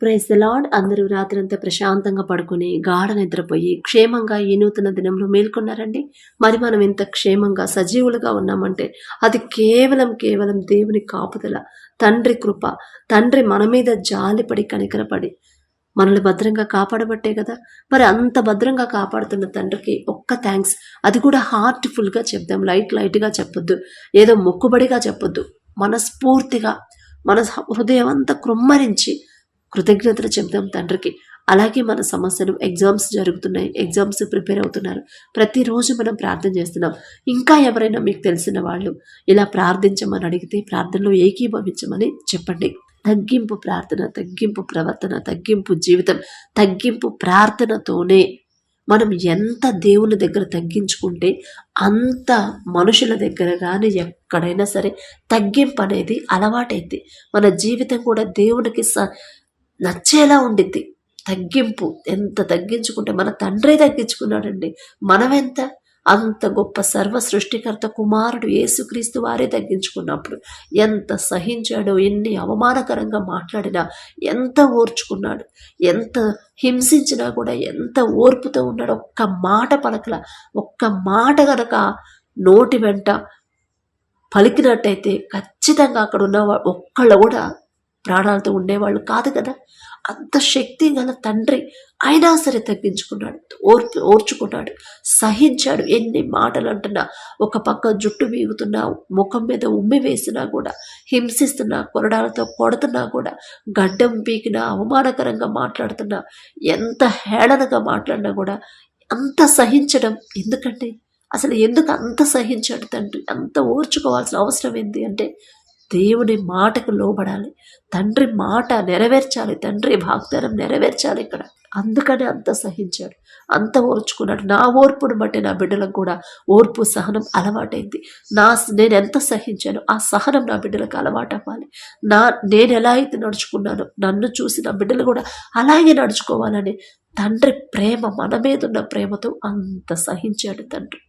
Praise lord అందరూ రాత్రంతా ప్రశాంతంగా పడుకుని గాఢ నిద్రపోయి క్షేమంగా ఈ నూతన దినంలో మేల్కొన్నారండి. మరి మనం ఇంత క్షేమంగా సజీవులుగా ఉన్నామంటే అది కేవలం కేవలం దేవుని కాపుదల తండ్రి కృప తండ్రి మన మీద జాలిపడి కనికరపడి మనల్ని భద్రంగా కాపాడబట్టే కదా. మరి అంత భద్రంగా కాపాడుతున్న తండ్రికి ఒక్క థ్యాంక్స్ అది కూడా హార్ట్ఫుల్గా చెప్దాం లైట్ లైట్గా చెప్పొద్దు. ఏదో మొక్కుబడిగా చెప్పొద్దు. మనస్ఫూర్తిగా మన హృదయం అంతా కృమ్మరించి కృతజ్ఞతలు చెప్దాం తండ్రికి. అలాగే మన సమస్యలు ఎగ్జామ్స్ జరుగుతున్నాయి. ఎగ్జామ్స్ ప్రిపేర్ అవుతున్నారు. ప్రతిరోజు మనం ప్రార్థన చేస్తున్నాం. ఇంకా ఎవరైనా మీకు తెలిసిన వాళ్ళు ఇలా ప్రార్థించమని అడిగితే ప్రార్థనలో ఏకీభవించమని చెప్పండి. తగ్గింపు ప్రార్థన తగ్గింపు ప్రవర్తన తగ్గింపు జీవితం తగ్గింపు ప్రార్థనతోనే మనం ఎంత దేవుని దగ్గర తగ్గించుకుంటే అంత మనుషుల దగ్గర కానీ ఎక్కడైనా సరే తగ్గింపు అనేది అలవాటైంది మన జీవితం కూడా దేవునికి స నచ్చేలా ఉండిద్ది. తగ్గింపు ఎంత తగ్గించుకుంటే మన తండ్రే తగ్గించుకున్నాడండి. మనమెంత? అంత గొప్ప సర్వ సృష్టికర్త కుమారుడు యేసుక్రీస్తు వారే తగ్గించుకున్నప్పుడు ఎంత సహించాడో ఎన్ని అవమానకరంగా మాట్లాడినా ఎంత ఓర్చుకున్నాడు ఎంత హింసించినా కూడా ఎంత ఓర్పుతో ఉన్నాడు ఒక్క మాట పలకల ఒక్క మాట గనక నోటి వెంట పలికినట్టయితే ఖచ్చితంగా అక్కడ ఉన్న ఒక్కళ్ళు కూడా ప్రాణాలతో ఉండేవాళ్ళు కాదు కదా. అంత శక్తి గల తండ్రి అయినా సరే తగ్గించుకున్నాడు ఓర్పు ఓర్చుకున్నాడు సహించాడు. ఎన్ని మాటలు అంటున్నా ఒక పక్క జుట్టు వీగుతున్నా ముఖం మీద ఉమ్మి వేసినా కూడా హింసిస్తున్నా కొరడాలతో కొడుతున్నా కూడా గడ్డం పీకినా అవమానకరంగా మాట్లాడుతున్నా ఎంత హేళనగా మాట్లాడినా కూడా అంత సహించడం ఎందుకంటే అసలు ఎందుకు అంత సహించాడు తండ్రి? అంత ఓర్చుకోవాల్సిన అవసరం ఏంటి అంటే దేవుని మాటకు లోబడాలి. తండ్రి మాట నెరవేర్చాలి. తండ్రి వాగ్దానం నెరవేర్చాలి ఇక్కడ. అందుకని అంత సహించాడు. అంత ఓర్చుకున్నాడు. నా ఓర్పును బట్టి నా బిడ్డలకు కూడా ఓర్పు సహనం అలవాటైంది. నా నేను ఎంత సహించానో ఆ సహనం నా బిడ్డలకు అలవాటు అవ్వాలి. నా నేను ఎలా అయితే నడుచుకున్నానో నన్ను చూసి నా బిడ్డలు కూడా అలాగే నడుచుకోవాలని తండ్రి ప్రేమ మన మీద ఉన్న ప్రేమతో అంత సహించాడు తండ్రి.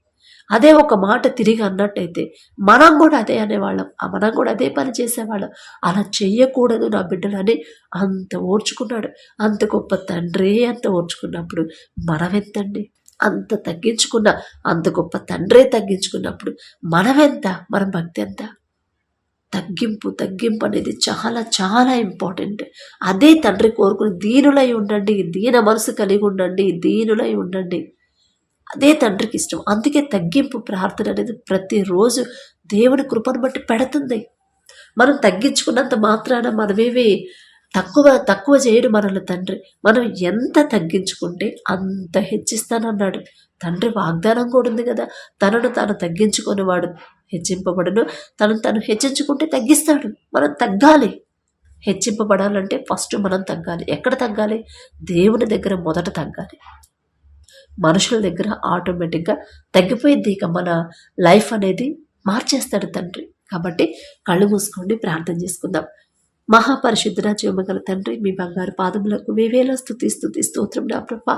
అదే ఒక మాట తిరిగి అన్నట్టయితే మనం కూడా అదే అనేవాళ్ళం. మనం కూడా అదే పని చేసేవాళ్ళం. అలా చెయ్యకూడదు నా బిడ్డలని అంత ఓర్చుకున్నాడు. అంత గొప్ప తండ్రే అంత ఓర్చుకున్నప్పుడు మనమెంతండి? అంత తగ్గించుకున్న అంత గొప్ప తండ్రే తగ్గించుకున్నప్పుడు మనమెంత? మన భక్తి ఎంత? తగ్గింపు తగ్గింపు అనేది చాలా చాలా ఇంపార్టెంట్. అదే తండ్రి కోరుకుని దీనులై ఉండండి దీన మనసు కలిగి ఉండండి దీనులై ఉండండి. అదే తండ్రికి ఇష్టం. అందుకే తగ్గింపు ప్రార్థన అనేది ప్రతిరోజు దేవుని కృపను బట్టి పెడుతుంది. మనం తగ్గించుకున్నంత మాత్రాన మనమేవి తక్కువ తక్కువ చేయడు మనల్ని తండ్రి. మనం ఎంత తగ్గించుకుంటే అంత హెచ్చిస్తానన్నాడు. తండ్రి వాగ్దానం కూడా ఉంది కదా తనను తాను తగ్గించుకునేవాడు హెచ్చింపబడను. తను తను హెచ్చించుకుంటే తగ్గిస్తాడు. మనం తగ్గాలి. హెచ్చింపబడాలంటే ఫస్ట్ మనం తగ్గాలి. ఎక్కడ తగ్గాలి? దేవుని దగ్గర మొదట తగ్గాలి. మనుషుల దగ్గర ఆటోమేటిక్గా తగ్గిపోయింది ఇక మన లైఫ్ అనేది మార్చేస్తాడు తండ్రి. కాబట్టి కళ్ళు మూసుకోండి ప్రార్థన చేసుకుందాం. మహాపరిశుద్ధుడ జీవమగల తండ్రి మీ బంగారు పాదములకు వేవేల స్థుతి స్థుతి స్తోత్రం నా ప్రభ.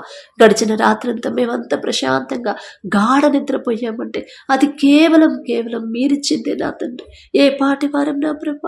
గడిచిన రాత్రంతా మేమంతా ప్రశాంతంగా గాఢ నిద్రపోయామంటే అది కేవలం కేవలం మీరిచ్చిందే నా తండ్రి. ఏ పాటి వారం నా ప్రభ?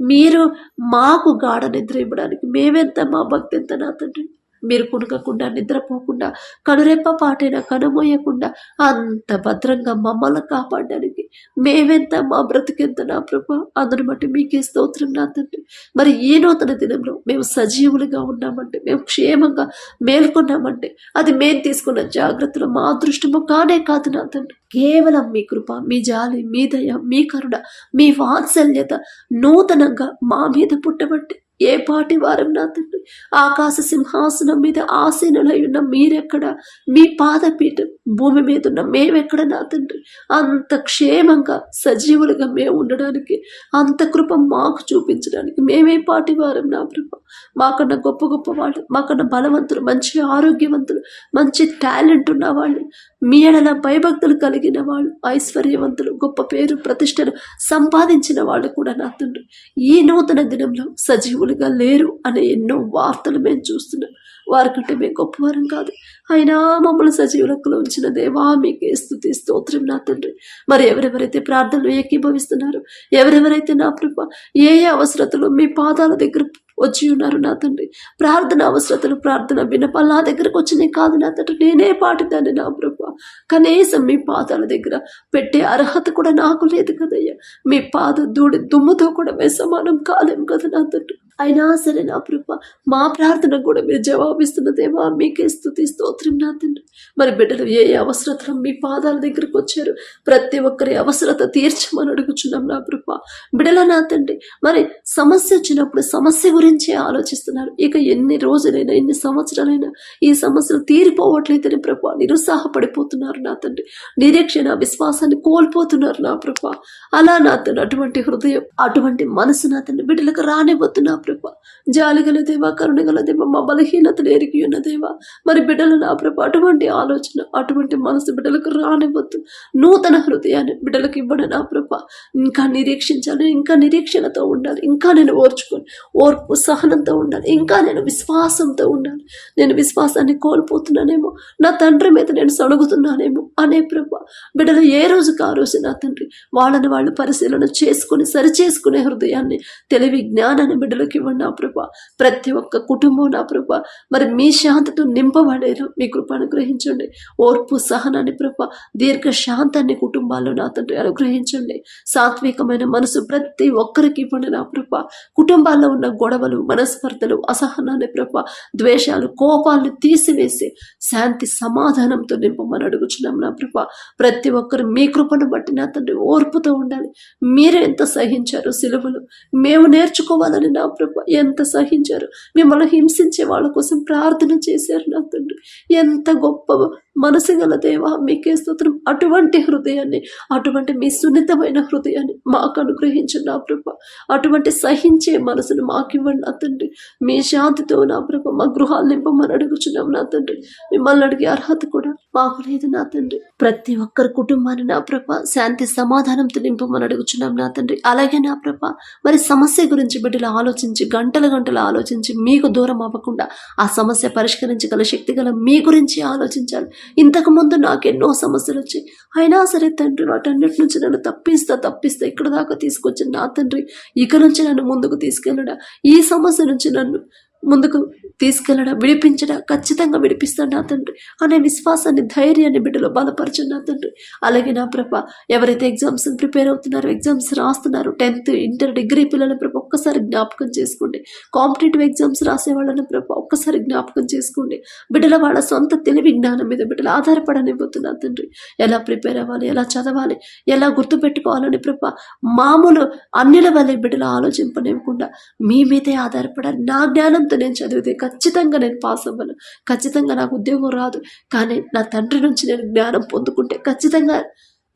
మీరు మాకు గాఢ నిద్ర ఇవ్వడానికి మేమెంత మా భక్తి ఎంత నా తండ్రి? మీరు కునకకుండా నిద్రపోకుండా కనురెప్ప పాటైనా కనుమోయకుండా అంత భద్రంగా మమ్మల్ని కాపాడడానికి మేమెంత మా బ్రతికెంత నా ప్రభ? అందుని బట్టి మీకే స్తోత్రం నా తండ్రి. మరి ఈ నూతన దినంలో మేము సజీవులుగా ఉన్నామంటే మేము క్షేమంగా మేల్కొన్నామంటే అది మేము తీసుకున్న జాగ్రత్తలు మా అదృష్టము కానే కాదు నా తండ్రి. కేవలం మీ కృప మీ జాలి మీ దయ మీ కరుణ మీ వాత్సల్యత నూతనంగా మా మీద పుట్టబట్టి ఏ పాటి వారం నా తండ్రి? ఆకాశ సింహాసనం మీద ఆసీనులై ఉన్న మీరెక్కడ? మీ పాదపీఠం భూమి మీద ఉన్న మేమెక్కడ నా తండ్రి? అంత క్షేమంగా సజీవులుగా మేము ఉండడానికి అంత కృప మాకు చూపించడానికి మేమే పాటి వారం నా ప్రభ. మాకన్నా గొప్ప గొప్ప వాళ్ళు మాకన్నా బలవంతులు మంచి ఆరోగ్యవంతులు మంచి టాలెంట్ ఉన్న వాళ్ళు మీ ఎడల భయభక్తులు కలిగిన వాళ్ళు ఐశ్వర్యవంతులు గొప్ప పేరు ప్రతిష్టలు సంపాదించిన వాళ్ళు కూడా నా తండ్రి. ఈ నూతన దినంలో సజీవులు సజీవులుగా లేరు అనే ఎన్నో వార్తలు మేము చూస్తున్నాం. వారికంటే మేము గొప్పవారం కాదు. అయినా మమ్మల్ని సజీవులకు ఉంచిన దేవా మీకే స్థుతి స్తోత్రం నా తండ్రి. మరి ఎవరెవరైతే ప్రార్థనలు ఏకీభవిస్తున్నారు ఎవరెవరైతే నా ప్రభ ఏ ఏ అవసరతలు మీ పాదాల దగ్గర వచ్చి ఉన్నారు నా తండ్రి. ప్రార్థన అవసరతలు ప్రార్థన వినపాలు నా దగ్గరకు వచ్చినాయి కాదు నా తండ్రి. నేనే పాటిదాన్ని నా ప్రభు. కనీసం మీ పాదాల దగ్గర పెట్టే అర్హత కూడా నాకు లేదు కదయ్యా. మీ పాద దూడి దుమ్ముతో కూడా మేము సమానం కాలేం కదా నా తండ్రి. అయినా సరే నా ప్రభ మా ప్రార్థన కూడా మీరు జవాబిస్తున్నదేమో మీకే స్థుతి స్తోత్రం నా తండ్రి. మరి బిడ్డలు ఏ ఏ అవసరతలు మీ పాదాల దగ్గరకు వచ్చారు? ప్రతి ఒక్కరి అవసరత తీర్చమని అడుగుచున్నాం నా ప్రభ. బిడ్డల నా తండ్రి మరి సమస్య వచ్చినప్పుడు సమస్య గురించి ఆలోచిస్తున్నారు. ఇక ఎన్ని రోజులైనా ఎన్ని సంవత్సరాలైనా ఈ సమస్యలు తీరిపోవట్లేదని ప్రభు నిరుత్సాహపడిపోతున్నారు నా తండ్రి. నిరీక్షణ విశ్వాసాన్ని కోల్పోతున్నారు నా ప్రభు. అలా నా తండ్రి అటువంటి హృదయం అటువంటి మనసు నా తండ్రి బిడ్డలకు రానివ్వద్దు నా ప్రభు. జాలిగల దేవా కరుణగల దేవ మా బలహీనతలు ఎరిగి ఉన్న దేవా. మరి బిడ్డలు నా ప్రభు అటువంటి ఆలోచన అటువంటి మనసు బిడ్డలకు రానివ్వద్దు. నూతన హృదయాన్ని బిడ్డలకు ఇవ్వడం నా ప్రభు. ఇంకా నిరీక్షించాలి ఇంకా నిరీక్షణతో ఉండాలి ఇంకా నేను ఓర్చుకొని ఓర్పు సహనంతో ఉండాలి. ఇంకా నేను విశ్వాసంతో ఉండాలి. నేను విశ్వాసాన్ని కోల్పోతున్నానేమో. నా తండ్రి మీద నేను సణుగుతున్నానేమో అనే ప్రభు. బిడ్డలు ఏ రోజుకి ఆ రోజు నా తండ్రి? వాళ్ళని వాళ్ళు పరిశీలన చేసుకుని సరిచేసుకునే హృదయాన్ని తెలివి జ్ఞానాన్ని బిడ్డలకు ఇవ్వండి నా ప్రభా. ప్రతి ఒక్క కుటుంబం నా ప్రభా. మరి మీ శాంతితో నింపబడేలా మీ కృప అనుగ్రహించండి. ఓర్పు సహనాన్ని ప్రభా. దీర్ఘ శాంతాన్ని కుటుంబాల్లో నా తండ్రి అనుగ్రహించండి. సాత్వికమైన మనసు ప్రతి ఒక్కరికి ఇవ్వండి నా ప్రభా. కుటుంబాల్లో ఉన్న గొడవ గొడవలు మనస్పర్ధలు అసహనాన్ని ప్రభ ద్వేషాలు కోపాలను తీసివేసి శాంతి సమాధానంతో నింపమని అడుగుచున్నాం నా ప్రభ. ప్రతి ఒక్కరు మీ కృపను బట్టి నా తండ్రి ఓర్పుతో ఉండాలి. మీరు ఎంత సహించారు సిలువలు మేము నేర్చుకోవాలని నా ప్రభ ఎంత సహించారు మిమ్మల్ని హింసించే వాళ్ళ కోసం ప్రార్థన చేశారు నా తండ్రి. ఎంత గొప్ప మనసు గల దేవ మీకే స్తోత్రం. అటువంటి హృదయాన్ని అటువంటి మీ సున్నితమైన హృదయాన్ని మాకు అనుగ్రహించండి నా ప్రభ. అటువంటి సహించే మనసును మాకివ్వండి నా తండ్రి. మీ శాంతితో నా ప్రభ మా గృహాలు నింపమని అడుగుచున్నాం నా తండ్రి. మిమ్మల్ని అడిగే అర్హత కూడా మాకు లేదు నా తండ్రి. ప్రతి ఒక్కరి కుటుంబాన్ని నా ప్రభ శాంతి సమాధానంతో నింపమని అడుగుచున్నాం నా తండ్రి. అలాగే నా ప్రభ మరి సమస్య గురించి బిడ్డలు ఆలోచించి గంటల గంటలు ఆలోచించి మీకు దూరం అవ్వకుండా ఆ సమస్య పరిష్కరించగల శక్తి గల మీ గురించి ఆలోచించాలి. ఇంతకు ముందు నాకు ఎన్నో సమస్యలు వచ్చాయి. అయినా సరే తండ్రి వాటన్నిటి నుంచి నన్ను తప్పిస్తా తప్పిస్తా ఇక్కడ దాకా తీసుకొచ్చిన నా తండ్రి ఇక నుంచి నన్ను ముందుకు తీసుకెళ్ళడా? ఈ సమస్య నుంచి నన్ను ముందుకు తీసుకెళ్ళడం విడిపించడం? ఖచ్చితంగా విడిపిస్తాడు నా తండ్రి అనే విశ్వాసాన్ని ధైర్యాన్ని బిడ్డలో బలపరచు నా తండ్రి. అలాగే నా ప్రభ ఎవరైతే ఎగ్జామ్స్ ప్రిపేర్ అవుతున్నారో ఎగ్జామ్స్ రాస్తున్నారు టెన్త్ ఇంటర్ డిగ్రీ పిల్లల ప్రభ ఒక్కసారి జ్ఞాపకం చేసుకోండి. కాంపిటేటివ్ ఎగ్జామ్స్ రాసే వాళ్ళని ప్రభ ఒక్కసారి జ్ఞాపకం చేసుకోండి. బిడ్డల వాళ్ళ సొంత తెలివి జ్ఞానం మీద బిడ్డలు ఆధారపడనివ్వతున్నా తండ్రి. ఎలా ప్రిపేర్ అవ్వాలి ఎలా చదవాలి ఎలా గుర్తుపెట్టుకోవాలని ప్రభ మామూలు అన్నిల వల్లే బిడ్డలు ఆలోచింపనివ్వకుండా మీ మీదే ఆధారపడాలి. నా జ్ఞానంతో నేను చదివితే ఖచ్చితంగా నేను పాస్ అవ్వను. ఖచ్చితంగా నాకు ఉద్యోగం రాదు. కానీ నా తండ్రి నుంచి నేను జ్ఞానం పొందుకుంటే ఖచ్చితంగా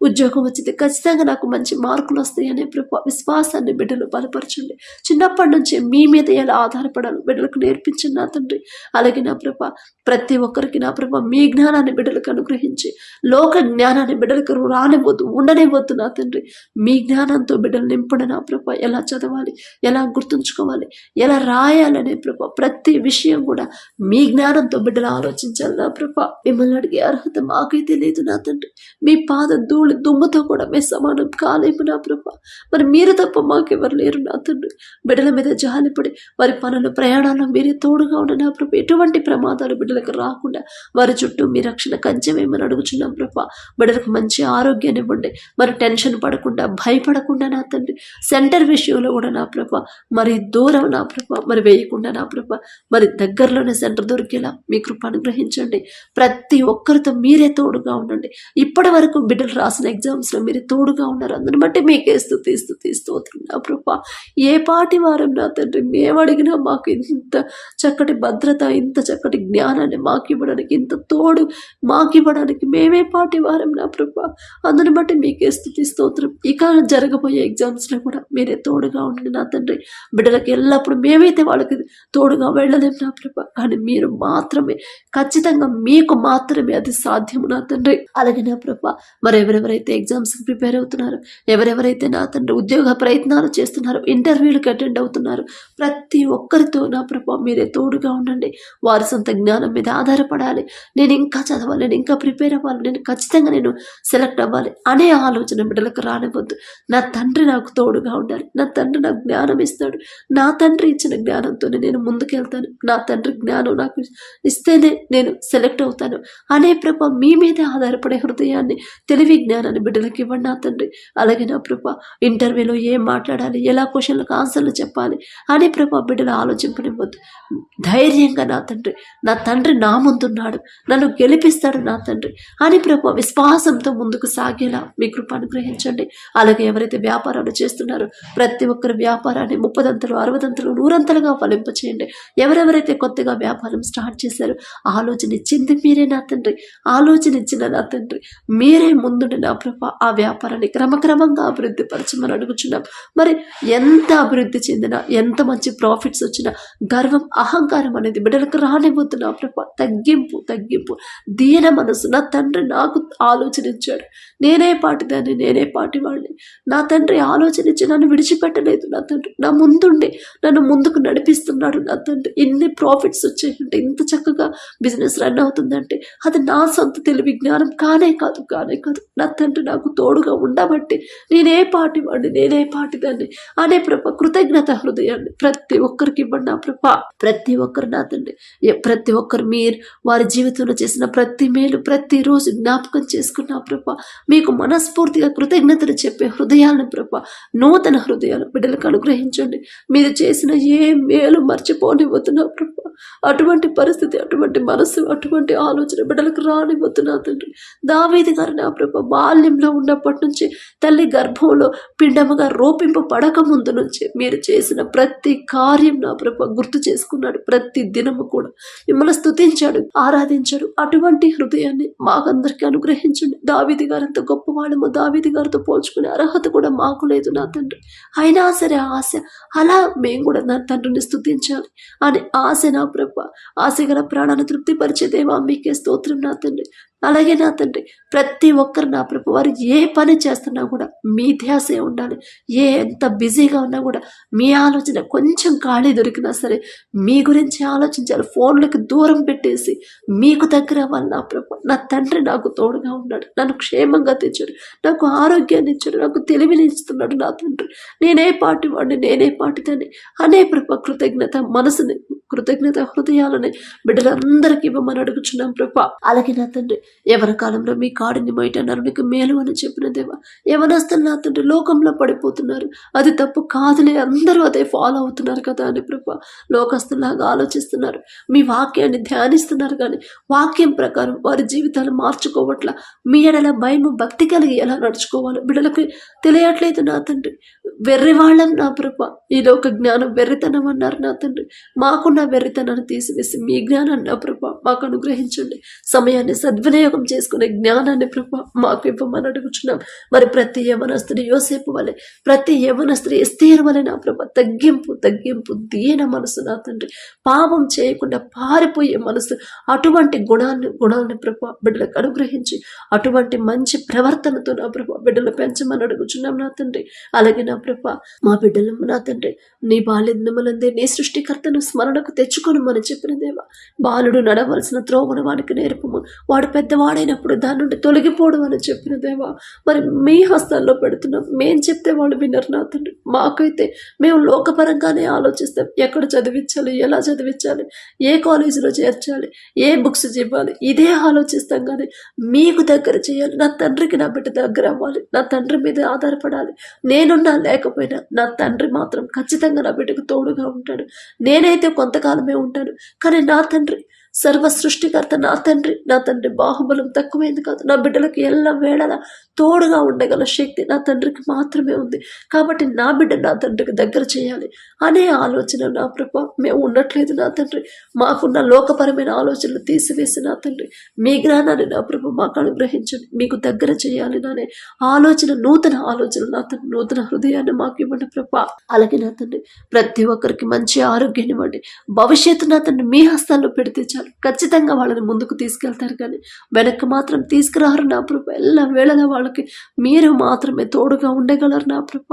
ఉద్యోగం వచ్చింది. ఖచ్చితంగా నాకు మంచి మార్కులు వస్తాయి అనే విశ్వాసాన్ని బిడ్డలు బలపరచండి. చిన్నప్పటి నుంచే మీ మీద ఎలా ఆధారపడాలి బిడ్డలకు నేర్పించండి నా తండ్రి. అలాగే నా ప్రభ ప్రతి ఒక్కరికి నా ప్రభ మీ జ్ఞానాన్ని బిడ్డలకు అనుగ్రహించి లోక జ్ఞానాన్ని బిడ్డలకు రానివ్వద్దు ఉండనివ్వద్దు నా తండ్రి. మీ జ్ఞానంతో బిడ్డలు నింపడం నా ప్రభ. ఎలా చదవాలి ఎలా గుర్తుంచుకోవాలి ఎలా రాయాలనే ప్రభ ప్రతి విషయం కూడా మీ జ్ఞానంతో బిడ్డలు ఆలోచించాలి నా ప్రభ. మిమ్మల్ని అడిగే అర్హత మాకైతే లేదు నా తండ్రి. మీ పాద ధూళి దుమ్ముతో కూడా మేము సమానం కాలేము నా ప్రభ. మరి మీరు తప్ప మాకెవరు లేరు నా తండ్రి. బిడ్డల మీద జాలిపడి వారి పనులు ప్రయాణాల్లో మీరే తోడుగా ఉండి నా ప్రభ ఎటువంటి ప్రమాదాలు బిడ్డలకు రాకుండా వారి చుట్టూ మీ రక్షణ కంచెమేమని అడుగుచున్నాం ప్రభా. బిడ్డలకు మంచి ఆరోగ్యాన్ని ఇవ్వండి. మరి టెన్షన్ పడకుండా భయపడకుండా నా తండ్రి. సెంటర్ విషయంలో కూడా నా ప్రభ. మరి దూరం నా ప్రభ. మరి వేయకుండా నా ప్రభ. మరి దగ్గరలోనే సెంటర్ దొరికేలా మీ కృప అనుగ్రహించండి. ప్రతి ఒక్కరితో మీరే తోడుగా ఉండండి. ఇప్పటి వరకు బిడ్డలు రాసిన ఎగ్జామ్స్లో మీరు తోడుగా ఉన్నారు. అందుని బట్టి మీకే స్థుతి స్థుతి స్తోత్రం నా ప్రభ. ఏ పాటి వారం నా తండ్రి మేము అడిగినా మాకు ఇంత చక్కటి భద్రత ఇంత చక్కటి జ్ఞానం మాకు ఇవ్వడానికి ఇంత తోడు మాకు ఇవ్వడానికి మేమే పాటి వారం నా ప్రభా. అందుని బట్టి మీకే స్థుతి స్తోత్రం. ఇక జరగబోయే ఎగ్జామ్స్లో కూడా మీరే తోడుగా ఉండండి నా తండ్రి. బిడ్డలకి ఎల్లప్పుడు మేమైతే వాళ్ళకి తోడుగా వెళ్ళలేము నా ప్రభ. కానీ మీరు మాత్రమే ఖచ్చితంగా మీకు మాత్రమే అది సాధ్యము నా తండ్రి. అలాగే నా ప్రభా మరి ఎవరెవరైతే ఎగ్జామ్స్కి ప్రిపేర్ అవుతున్నారు ఎవరెవరైతే నా తండ్రి ఉద్యోగ ప్రయత్నాలు చేస్తున్నారు ఇంటర్వ్యూలకు అటెండ్ అవుతున్నారు ప్రతి ఒక్కరితో నా ప్రభా మీరే తోడుగా ఉండండి. వారి సొంత జ్ఞానం మీద ఆధారపడాలి. నేను ఇంకా చదవాలి నేను ఇంకా ప్రిపేర్ అవ్వాలి నేను ఖచ్చితంగా నేను సెలెక్ట్ అవ్వాలి అనే ఆలోచన బిడ్డలకు రానివ్వద్దు. నా తండ్రి నాకు తోడుగా ఉండాలి. నా తండ్రి నాకు జ్ఞానం ఇస్తాడు. నా తండ్రి ఇచ్చిన జ్ఞానంతోనే నేను ముందుకెళ్తాను. నా తండ్రి జ్ఞానం నాకు ఇస్తేనే నేను సెలెక్ట్ అవుతాను. అనే ప్రభ మీ మీదే ఆధారపడే హృదయాన్ని తెలివి జ్ఞానాన్ని బిడ్డలకు ఇవ్వండి నా తండ్రి. అలాగే నా ప్రభ ఇంటర్వ్యూలో ఏం మాట్లాడాలి ఎలా క్వశ్చన్లకు ఆన్సర్లు చెప్పాలి అనే ప్రభ బిడ్డలు ఆలోచింపనివ్వద్దు. ధైర్యంగా నా తండ్రి నా తండ్రి నా ముందున్నాడు. నన్ను గెలిపిస్తాడు నా తండ్రి అని ప్రభు విశ్వాసంతో ముందుకు సాగేలా మీ కృప అనుగ్రహించండి. అలాగే ఎవరైతే వ్యాపారాలు చేస్తున్నారో ప్రతి ఒక్కరి వ్యాపారాన్ని ముప్పదంతలు అరవదంతలు నూరంతలుగా ఫలింపచేయండి ఎవరెవరైతే కొత్తగా వ్యాపారం స్టార్ట్ చేశారో ఆలోచన ఇచ్చింది మీరే నా తండ్రి. ఆలోచన ఇచ్చిన నా తండ్రి. మీరే ముందుండి నా ప్రభ ఆ వ్యాపారాన్ని క్రమక్రమంగా అభివృద్ధి పరచమని అడుగుచున్నాం. మరి ఎంత అభివృద్ధి చెందినా ఎంత మంచి ప్రాఫిట్స్ వచ్చినా గర్వం అహంకారం అనేది బిడ్డలకు రానివ్వద్దు నా ప్రభ. తగ్గింపు తగ్గింపు. దీన మనసున తండ్రి నాకు ఆలోచన ఇచ్చాడు నేనే పాటిదాన్ని నేనే పాటివాడిని నా తండ్రి ఆలోచన ఇచ్చి నన్ను విడిచిపెట్టలేదు. నా తండ్రి నా ముందుండి నన్ను ముందుకు నడిపిస్తున్నాడు నా తండ్రి. ఇన్ని ప్రాఫిట్స్ వచ్చాయంటే ఇంత చక్కగా బిజినెస్ రన్ అవుతుందంటే అది నా సొంత తెలివి జ్ఞానం కానే కాదు కానే కాదు. నా తండ్రి నాకు తోడుగా ఉండబట్టి నేనే పాటివాడిని నేనే పాటిదాన్ని అనే ప్రభ కృతజ్ఞత హృదయాన్ని ప్రతి ఒక్కరికి ఇవ్వండి నా ప్రభ. ప్రతి ఒక్కరు నా తండ్రి. ప్రతి ఒక్కరు మీరు వారి జీవితంలో చేసిన ప్రతి మేలు ప్రతిరోజు జ్ఞాపకం చేసుకున్న ప్రభ. మీకు మనస్ఫూర్తిగా కృతజ్ఞతలు చెప్పే హృదయాలను ప్రభ నూతన హృదయాలు బిడ్డలకు అనుగ్రహించండి. మీరు చేసిన ఏ మేలు మర్చిపోనివ్వతున్నా ప్రభ. అటువంటి పరిస్థితి అటువంటి మనసు అటువంటి ఆలోచన బిడ్డలకు రానివ్వతున్నా తండ్రి. దావీది గారు నా ప్రభ బాల్యంలో ఉన్నప్పటి నుంచి తల్లి గర్భంలో పిండముగా రూపింపు పడక ముందు నుంచి మీరు చేసిన ప్రతి కార్యం నా ప్రభ గుర్తు చేసుకున్నాడు. ప్రతి దినము కూడా మిమ్మల్ని స్తుతించాడు ఆరాధించాడు. అటువంటి హృదయాన్ని మాకందరికీ అనుగ్రహించండి. దావీది గారు ఎంత గొప్పవాడము దావీది గారితో పోల్చుకునే అర్హత కూడా మాకు లేదు నా తండ్రి. అయినా సరే ఆశ అలా మేము కూడా నా తండ్రిని స్థుతించాలి అని ఆశ నా ప్రభ. ఆశ గల ప్రాణాన్ని తృప్తిపరిచే దేవా మీకే స్తోత్రం నా తండ్రి. అలాగే నా తండ్రి ప్రతి ఒక్కరు నా ప్రభు వారు ఏ పని చేస్తున్నా కూడా మీ ధ్యాసే ఉండాలి. ఏ ఎంత బిజీగా ఉన్నా కూడా మీ ఆలోచన కొంచెం ఖాళీ దొరికినా సరే మీ గురించి ఆలోచించాలి. ఫోన్లకు దూరం పెట్టేసి మీకు దగ్గర అవ్వాలి నా ప్రభు. నా తండ్రి నాకు తోడుగా ఉన్నాడు. నన్ను క్షేమంగా తెచ్చాడు. నాకు ఆరోగ్యాన్ని ఇచ్చాడు. నాకు తెలివిని ఇస్తున్నాడు నా తండ్రి. నేనే పాటి వాడిని నేనే పాటిదని అనే ప్రభు కృతజ్ఞత మనసుని కృతజ్ఞత హృదయాలని బిడ్డలందరికీ ఇవ్వమని అడుగుచున్నాం ప్రభ. అలాగే నా తండ్రి ఎవరి కాలంలో మీ కాడిని మొయటన్నారు? మీకు మేలు అని చెప్పిన దేవా యవనస్తులు నా తండ్రి లోకంలో పడిపోతున్నారు. అది తప్పు కాదులే అందరూ అదే ఫాలో అవుతున్నారు కదా అని ప్రభ లోకస్తులాగా ఆలోచిస్తున్నారు. మీ వాక్యాన్ని ధ్యానిస్తున్నారు కానీ వాక్యం ప్రకారం వారి జీవితాలు మార్చుకోవట్ల. మీ ఎడల భయం భక్తి కలిగి ఎలా నడుచుకోవాలో బిడ్డలకు తెలియట్లేదు నా తండ్రి. వెర్రివాళ్ళం నా ప్రభ ఈ లోక జ్ఞానం వెర్రితనం అన్నారు నా తండ్రి. మాకున్న వెర్రితనాన్ని తీసివేసి మీ జ్ఞానాన్ని నా ప్రభ మాకు అనుగ్రహించండి. సమయాన్ని సద్వినియోగం చేసుకునే జ్ఞానాన్ని ప్రభ మాకు ఇవ్వమని అడుగుచున్నాం. మరి ప్రతి యవనస్తుడి యోసేపు వలె ప్రతి యవనస్తుడి ఎస్తేరు వలె నా ప్రభ తగ్గింపు తగ్గింపు దీన మనసు నా తండ్రి. పాపం చేయకుండా పారిపోయే మనసు అటువంటి గుణాన్ని గుణాన్ని ప్రభ బిడ్డలకు అనుగ్రహించి అటువంటి మంచి ప్రవర్తనతో నా ప్రభ బిడ్డలు పెంచమని అడుగుచున్నాం నా తండ్రి. అలాగే నా ప్రభ మా బిడ్డలు నా తండ్రి నీ బాల్యములందే నీ సృష్టికర్తను స్మరణకు తెచ్చుకొని మనం చెప్పిన దేవా బాలుడు నడవలసిన త్రోవను వాడికి నేర్పము. వాడు పెద్దవాడైనప్పుడు దాని నుండి తొలగిపోవడం అని చెప్పిన దేవా మరి మీ హస్తాల్లో పెడుతున్నాం మేం చెప్తే వాళ్ళు వినరు నా తండ్రి. మాకైతే మేము లోకపరంగానే ఆలోచిస్తాం. ఎక్కడ చదివించాలి ఎలా చదివించాలి ఏ కాలేజీలో చేర్చాలి ఏ బుక్స్ ఇవ్వాలి ఇదే ఆలోచిస్తాం కానీ మీకు దగ్గర చేయాలి నా తండ్రికి నా బిడ్డ దగ్గర అవ్వాలి నా తండ్రి మీద ఆధారపడాలి. నేనున్నా లేకపోయినా నా తండ్రి మాత్రం ఖచ్చితంగా నా బిడ్డకు తోడుగా ఉంటాడు. నేనైతే కొంతకాలమే ఉంటాను. కానీ నా తండ్రి సర్వ సృష్టికర్త నా తండ్రి నా తండ్రి బాహుబలం తక్కువైంది కాదు. నా బిడ్డలకు ఎల్ల వేళల తోడుగా ఉండగల శక్తి నా తండ్రికి మాత్రమే ఉంది. కాబట్టి నా బిడ్డ నా తండ్రికి దగ్గర చేయాలి. అనే ఆలోచన నా ప్రభ. మేము ఉండట్లేదు నా తండ్రి. మాకున్న లోకపరమైన ఆలోచనలు తీసివేసి నా తండ్రి. మీ జ్ఞానాన్ని నా ప్రభ మాకు అనుగ్రహించండి. మీకు దగ్గర చేయాలి నానే. ఆలోచన నూతన ఆలోచన నా తండ్రి నూతన హృదయాన్ని మాకు ఇవ్వండి ప్రభ. అలాగే నా తండ్రి ప్రతి ఒక్కరికి మంచి ఆరోగ్యాన్ని ఇవ్వండి. భవిష్యత్తు నా తండ్రి మీ హస్తాల్లో పెడితే చాలు. ఖచ్చితంగా వాళ్ళని ముందుకు తీసుకెళ్తారు కానీ వెనక్కి మాత్రం తీసుకురారు నా ప్రభ. ఎల్ల వేళగా వాళ్ళకి మీరు మాత్రమే తోడుగా ఉండగలరు నా ప్రభ.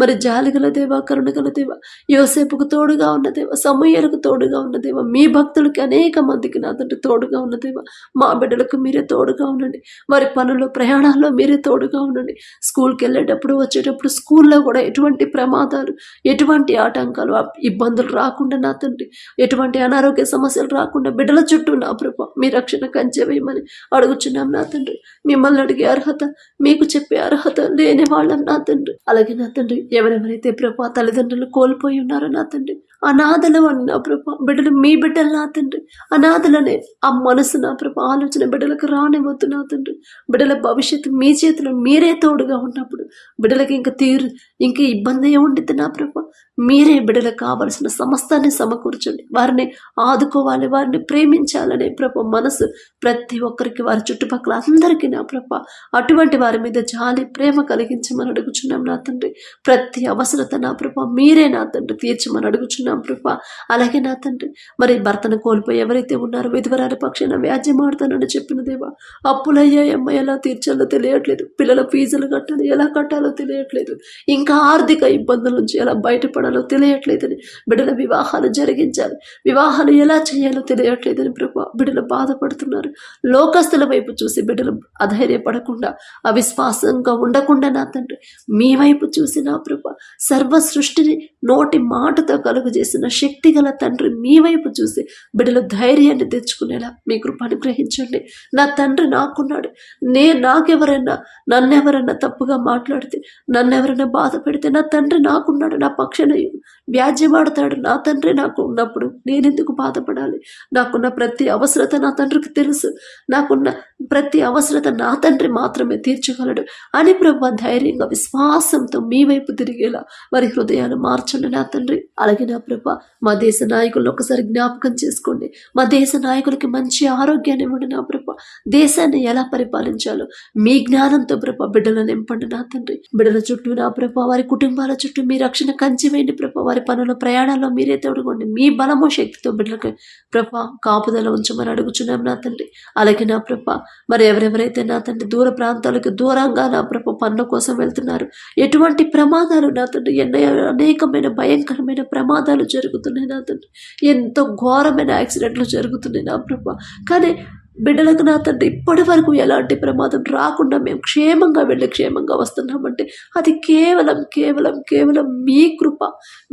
మరి జాలిగల దేవ కరుణగల దేవ యోసేపుకు తోడుగా ఉన్న దేవ సమయాలకు తోడుగా ఉన్న దేవ మీ భక్తులకి అనేక మందికి నా తండ్రి తోడుగా ఉన్న దేవ. మా బిడ్డలకు మీరే తోడుగా ఉండండి. వారి పనుల్లో ప్రయాణాల్లో మీరే తోడుగా ఉండండి. స్కూల్కి వెళ్ళేటప్పుడు వచ్చేటప్పుడు స్కూల్లో కూడా ఎటువంటి ప్రమాదాలు ఎటువంటి ఆటంకాలు ఇబ్బందులు రాకుండా నా తండ్రి ఎటువంటి అనారోగ్య సమస్యలు రాకుండా బిడ్డలు చుట్టూ నా ప్రభ మీ రక్షణ కంచె వేయమని అడుగుచున్నాం నా తండ్రి. మిమ్మల్ని అడిగే అర్హత మీకు చెప్పే అర్హత లేని వాళ్ళం నా తండ్రి. అలాగే నా తండ్రి ఎవరెవరైతే ప్రభా తల్లిదండ్రులు కోల్పోయి ఉన్నారో నా తండ్రి అనాథలు అని నా ప్రభ బిడ్డలు మీ బిడ్డలు నా తండ్రి. అనాథలనే ఆ మనసు నా ప్రభ ఆలోచన బిడ్డలకు రానివ్వద్దు నా తండ్రి. బిడ్డల భవిష్యత్తు మీ చేతిలో మీరే తోడుగా ఉన్నప్పుడు బిడ్డలకి ఇంకా తీరు ఇంకా ఇబ్బంది ఉండిద్ది నా ప్రభ. మీరే బిడ్డలకు కావలసిన సమస్తాన్ని సమకూర్చండి. వారిని ఆదుకోవాలి వారిని ప్రేమించాలనే ప్రభ మనసు ప్రతి ఒక్కరికి వారి చుట్టుపక్కల అందరికీ నా ప్రభ. అటువంటి వారి మీద జాలి ప్రేమ కలిగించమని అడుగుచున్నాం నా తండ్రి. ప్రతి అవసరత నా ప్రభ మీరే నా తండ్రి తీర్చమని అడుగుచున్నాం ప్రభ. అలాగే నా తండ్రి మరి భర్తను కోల్పోయి ఎవరైతే ఉన్నారో విధవరాల పక్షాన వ్యాజ్యం ఆడతానని చెప్పిన దేవా అప్పులయ్యాయమ్మ ఎలా తీర్చాలో తెలియట్లేదు. పిల్లల ఫీజులు కట్టాలి ఎలా కట్టాలో తెలియట్లేదు. ఇంకా ఆర్థిక ఇబ్బందుల నుంచి ఎలా బయటపడాలో తెలియట్లేదని బిడ్డల వివాహాలు జరిగించాలి. వివాహాలు ఎలా చేయాలో తెలియట్లేదని ప్రభు బిడ్డలు బాధపడుతున్నారు. లోకస్తుల వైపు చూసి బిడ్డలు అధైర్యపడకుండా అవిశ్వాసంగా ఉండకుండా నా తండ్రి మీ వైపు చూసి నా ప్రభు సర్వ సృష్టిని నోటి మాటతో కలుగు చేసిన శక్తి గల తండ్రి మీ వైపు చూసి బిడ్డలు ధైర్యాన్ని తెచ్చుకునేలా మీ కృప గ్రహించండి నా తండ్రి నాకున్నాడు. నే నాకెవరైనా నన్నెవరైనా తప్పుగా మాట్లాడితే నన్నెవరైనా బాధ పెడితే నా తండ్రి నాకున్నాడు. నా పక్షాన వ్యాజ్యమాడతాడు నా తండ్రి నాకు ఉన్నప్పుడు నేనెందుకు బాధపడాలి? నాకున్న ప్రతి అవసరత నా తండ్రికి తెలుసు. నాకున్న ప్రతి అవసరత నా తండ్రి మాత్రమే తీర్చగలడు. అని ప్రభు ధైర్యంగా విశ్వాసంతో మీ వైపు తిరిగేలా వారి హృదయాలు మార్చండి నా తండ్రి. అలాగే నా ప్రభ మా దేశ నాయకులను ఒకసారి జ్ఞాపకం చేసుకోండి. మా దేశ నాయకులకి మంచి ఆరోగ్యాన్ని ఇవ్వండి నా ప్రభ. దేశాన్ని ఎలా పరిపాలించాలో మీ జ్ఞానంతో ప్రభ బిడ్డలను నింపండి నా తండ్రి. బిడ్డల చుట్టూ నా ప్రభ వారి కుటుంబాల చుట్టూ మీ రక్షణ కంచి వేయండి ప్రభ వారి పనుల ప్రయాణాల్లో మీరే తోడుకోండి. మీ బలము శక్తితో బిడ్డలకు ప్రభ కాపుదల ఉంచమని అడుగుచున్నాం నా తండ్రి. అలాగే నా ప్రభ మరి ఎవరెవరైతే నా తండ్రి దూర ప్రాంతాలకు దూరంగా నా ప్రభ పనుల కోసం వెళ్తున్నారు ఎటువంటి ప్రమాదాలు నా తండ్రి ఎన్నో అనేకమైన భయంకరమైన ప్రమాదాలు జరుగుతున్నాయి నా తండ్రి. ఎంతో ఘోరమైన యాక్సిడెంట్లు జరుగుతున్నాయి నా ప్రభ. కానీ బిడ్డలకు నా తండ్రి ఇప్పటి వరకు ఎలాంటి ప్రమాదం రాకుండా మేము క్షేమంగా వెళ్ళి క్షేమంగా వస్తున్నామంటే అది కేవలం కేవలం కేవలం మీ కృప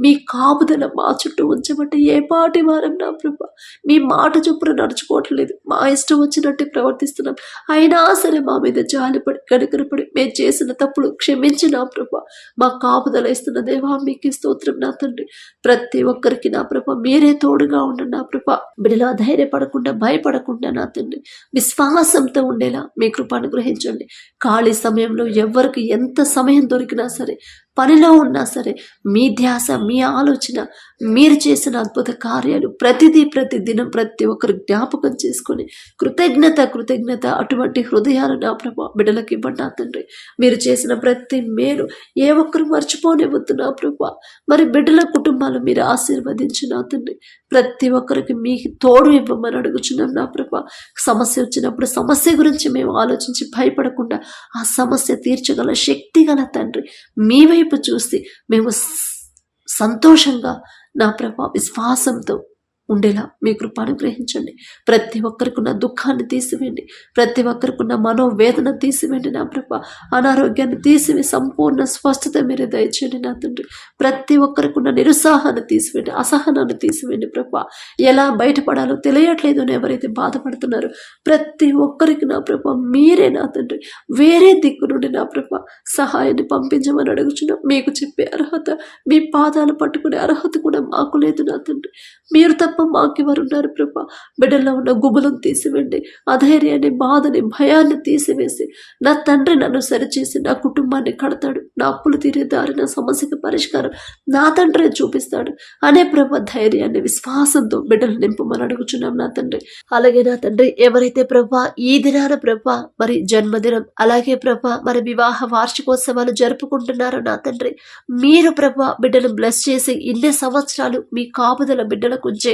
మీ కాపుదల మా చుట్టూ ఉంచమంటే ఏ పాటి వారం నా కృప. మీ మాట చొప్పున నడుచుకోవట్లేదు మా ఇష్టం వచ్చినట్టు ప్రవర్తిస్తున్నాం. అయినా సరే మా మీద జాలిపడి కనుకరపడి మేము చేసిన తప్పులు క్షమించి నా ప్రభ మా కాపుదల ఇస్తున్న దేవా మీకు స్తోత్రం నా తండ్రి. ప్రతి ఒక్కరికి నా ప్రభ మీరే తోడుగా ఉండండి నా ప్రభ బిడ్డలు ధైర్యపడకుండా భయపడకుండా నా తండ్రి. విశ్వాసంతో ఉండేలా మీ కృప అనుగ్రహించండి. ఖాళీ సమయంలో ఎవరికి ఎంత సమయం దొరికినా సరే పనిలో ఉన్నా సరే మీ ధ్యాస మీ ఆలోచన మీరు చేసిన అద్భుత కార్యాలు ప్రతిదీ ప్రతి దినం ప్రతి ఒక్కరు జ్ఞాపకం చేసుకొని కృతజ్ఞత కృతజ్ఞత అటువంటి హృదయాలు నా ప్రభా బిడ్డలకి ఇవ్వండి తండ్రి. మీరు చేసిన ప్రతి మేలు ఏ ఒక్కరు మర్చిపోనివ్వద్దు నా ప్రభా. మరి బిడ్డల కుటుంబాలు మీరు ఆశీర్వదించిన తండ్రి. ప్రతి ఒక్కరికి మీకు తోడు ఇవ్వమని అడుగుచున్నాం నా ప్రభా. సమస్య వచ్చినప్పుడు సమస్య గురించి మేము ఆలోచించి భయపడకుండా ఆ సమస్య తీర్చగల శక్తి గల తండ్రి. మీ వైపు చూసి మేము సంతోషంగా నా ప్రభా విశ్వాసంతో ఉండేలా మీ కృప అనుగ్రహించండి. ప్రతి ఒక్కరికి ఉన్న దుఃఖాన్ని తీసివేయండి. ప్రతి ఒక్కరికి ఉన్న మనోవేదన తీసివేయండి నా ప్రభ. అనారోగ్యాన్ని తీసివే సంపూర్ణ స్వస్థత మీరే దయచేయండి నా తండ్రి. ప్రతి ఒక్కరికి ఉన్న నిరుత్సాహాన్ని తీసివేయండి. అసహనాన్ని తీసివేయండి ప్రభ. ఎలా బయటపడాలో తెలియట్లేదు అని ఎవరైతే బాధపడుతున్నారో ప్రతి ఒక్కరికి నా ప్రభ. మీరే నా తండ్రి. వేరే దిక్కు నుండి నా ప్రభ. సహాయాన్ని పంపించమని అడుగుచున్నాం. మీకు చెప్పే అర్హత మీ పాదాలు పట్టుకునే అర్హత కూడా మాకు లేదు నా తండ్రి. మీరు తప్ప మాకెవరు ఉన్నారు ప్రభా. బిడ్డల్లో ఉన్న గుబులను తీసివేండి అధైర్యాన్ని బాధని భయాన్ని తీసివేసి నా తండ్రి నన్ను సరిచేసి నా కుటుంబాన్ని కడతాడు. నా అప్పులు తీరే దారి నా సమస్యకి పరిష్కారం నా తండ్రి చూపిస్తాడు. అనే ప్రభ ధైర్యాన్ని విశ్వాసంతో బిడ్డలు నింపమని అడుగుచున్నాం నా తండ్రి. అలాగే నా తండ్రి ఎవరైతే ప్రభా ఈ దినాన ప్రభా మరి జన్మదినం అలాగే ప్రభా మరి వివాహ వార్షికోత్సవాలు జరుపుకుంటున్నారో నా తండ్రి మీరు ప్రభా బిడ్డను బ్లెస్ చేసి ఇన్ని సంవత్సరాలు మీ కాపుదల బిడ్డలకు ఉంచే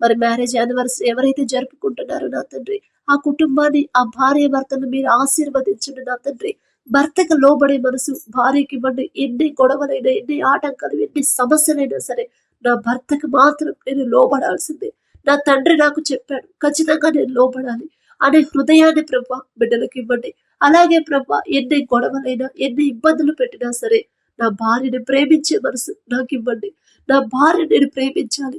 మరి మ్యారేజ్ యానివర్సరీ ఎవరైతే జరుపుకుంటున్నారో నా తండ్రి ఆ కుటుంబాన్ని ఆ భార్య భర్తను మీరు ఆశీర్వదించండి నా తండ్రి. భర్తకు లోబడే మనసు భార్యకి ఇవ్వండి. ఎన్ని గొడవలైనా ఎన్ని ఆటంకాలు ఎన్ని సమస్యలైనా సరే నా భర్తకు మాత్రం నేను లోబడాల్సిందే. నా తండ్రి నాకు చెప్పాడు ఖచ్చితంగా నేను లోబడాలి. అనే హృదయాన్ని ప్రభ బిడ్డలకు ఇవ్వండి. అలాగే ప్రభ ఎన్ని గొడవలైనా ఎన్ని ఇబ్బందులు పెట్టినా సరే నా భార్యని ప్రేమించే మనసు నాకు ఇవ్వండి. నా భార్య నేను ప్రేమించాలి.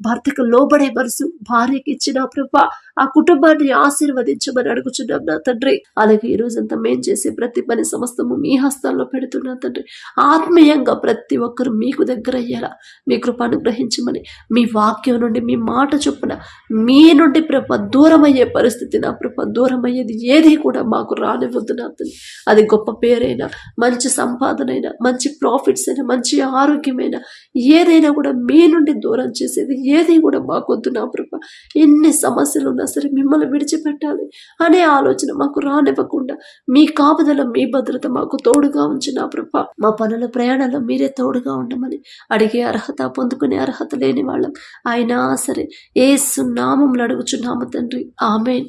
భర్తకు లోబడే మనసు భార్యకి ఇచ్చిన ప్రభా. ఆ కుటుంబాన్ని ఆశీర్వదించమని అడుగుచున్నాం నా తండ్రి. అలాగే ఈ రోజంతా మేం చేసే ప్రతి పని సమస్తము మీ హస్తాల్లో పెడుతున్నా తండ్రి. ఆత్మీయంగా ప్రతి ఒక్కరు మీకు దగ్గర అయ్యేలా మీ కృప అనుగ్రహించమని మీ వాక్యం నుండి మీ మాట చొప్పున మీ నుండి ప్రభ దూరం అయ్యే పరిస్థితి నా ప్రభ దూరం అయ్యేది ఏది కూడా మాకు రానివ్వద్దు నా తండ్రి. అది గొప్ప పేరైనా మంచి సంపాదనైనా మంచి ప్రాఫిట్స్ అయినా మంచి ఆరోగ్యమైనా ఏదైనా కూడా మీ నుండి దూరం చేసేది ఏది కూడా మాకొద్దు నా ప్రభ. ఎన్ని సమస్యలు ఉన్నా సరే మిమ్మల్ని విడిచిపెట్టాలి అనే ఆలోచన మాకు రానివ్వకుండా మీ కాపుదల మీ భద్రత మాకు తోడుగా ఉంచి నా ప్రభ. మా పనుల ప్రయాణంలో మీరే తోడుగా ఉండమని అడిగే అర్హత పొందుకునే అర్హత లేని వాళ్ళం. అయినా సరే ఏ సున్నామంలో అడుగుచున్నాము తండ్రి. ఆమెన్.